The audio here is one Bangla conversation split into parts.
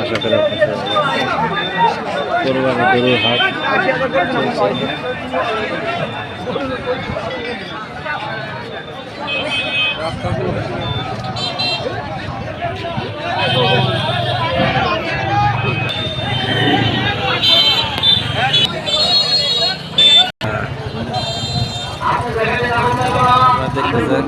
আশা করি কোরবানি গরুর হাট দেখতেছেন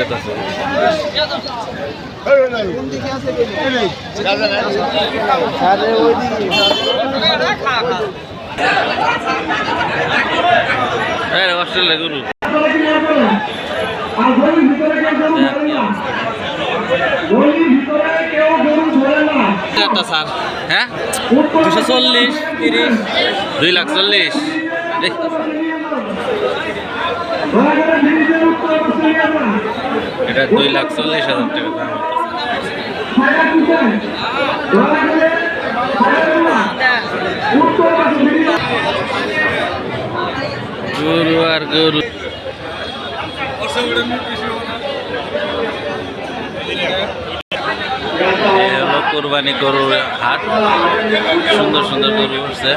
গেছে হ্যাঁ অস্ট্রেলিয়া গরু। একটা স্যার? হ্যাঁ? দুশো চল্লিশ, তিরিশ, দুই লাখ চল্লিশ। এটা দুই লাখ চল্লিশ হাজার টাকা দাম। আর গরু। কোরবানি গরুর হাট। সুন্দর সুন্দর গরু উঠছে।